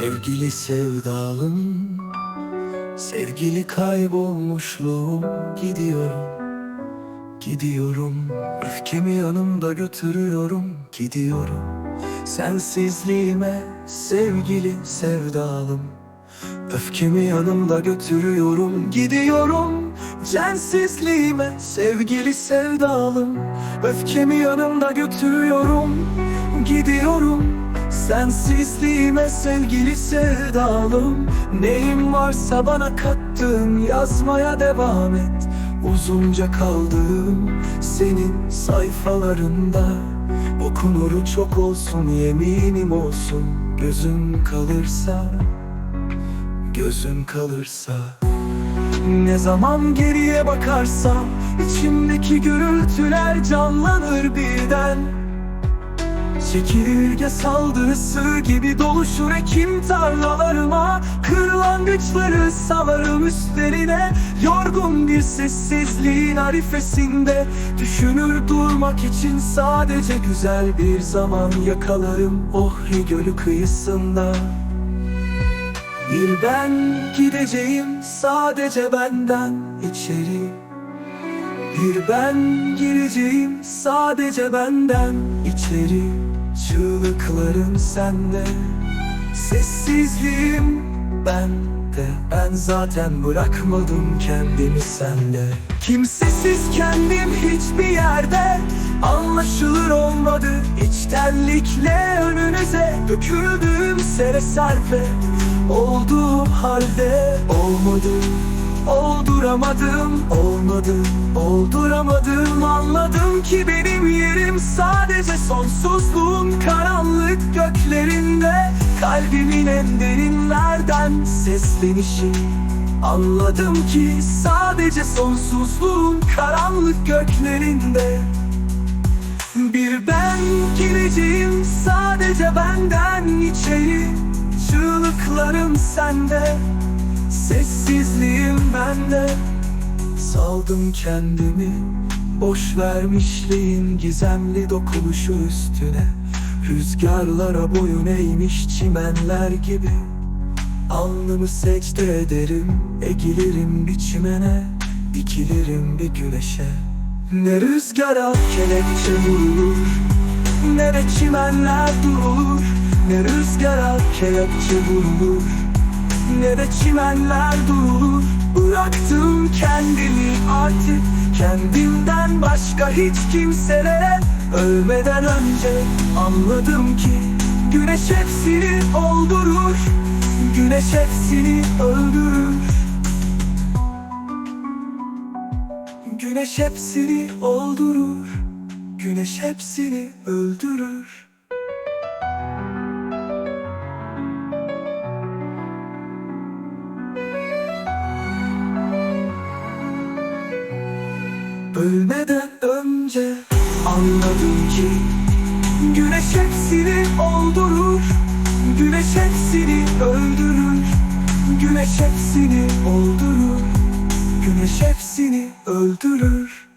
Sevgili sevdalım Sevgili kaybolmuşluğum Gidiyorum Gidiyorum. Öfkemi yanımda götürüyorum Gidiyorum. Sensizliğime sevgili sevdalım Öfkemi yanımda götürüyorum Gidiyorum. Censizliğime sevgili sevdalım Öfkemi yanımda götürüyorum Gidiyorum Sensizliğime sevgili sevdalım. Neyim varsa bana kattığın yazmaya devam et. Uzunca kaldığım senin sayfalarında. Okunuru çok olsun yeminim olsun. Gözün kalırsa Gözün kalırsa. Ne zaman geriye bakarsam içimdeki gürültüler canlanır birden Çekirge saldırısı gibi doluşur ekim tarlalarıma. Kırlangıçları salarım üstlerine. Yorgun bir sessizliğin arifesinde. Düşünür durmak için sadece güzel bir zaman yakalarım Ohri gölü kıyısında. Bir ben gideceğim sadece benden içeri. Bir ben gireceğim sadece benden içeri Çığlıkların sende. Sessizliğim bende. Ben zaten bırakmadım kendimi sende. Kimsesiz kendim hiçbir yerde. Anlaşılır olmadı. İçtenlikle önünüze Döküldüğüm sere serpe. Olduğum halde olmadı. Olduramadım, olmadı. Olduramadım, anladım ki benim yerim Sadece karanlık göklerinde Kalbimin en derinlerden seslenişi. Anladım ki sadece sonsuzluğun karanlık göklerinde. Bir ben gireceğim sadece benden içeri. Çığlıklarım sende Sessizliğim bende. Saldım kendimi Boş vermişliğin gizemli dokunuşu üstüne Rüzgarlara boyun eğmiş çimenler gibi. Alnımı secde ederim Egilirim bir çimene Dikilirim bir güneşe. Ne rüzgara kelepçe vurulur Ne de çimenler durulur. Ne rüzgara kelepçe vurulur ne de çimenler durur Bıraktım kendimi artık Kendimden başka hiç kimselere Ölmeden önce anladım ki Güneş hepsini oldurur. Güneş hepsini öldürür. Güneş hepsini oldurur. Güneş hepsini öldürür. Ölmeden anladım ki Güneş hepsini oldurur. Güneş hepsini öldürür. Güneş hepsini oldurur. Güneş hepsini öldürür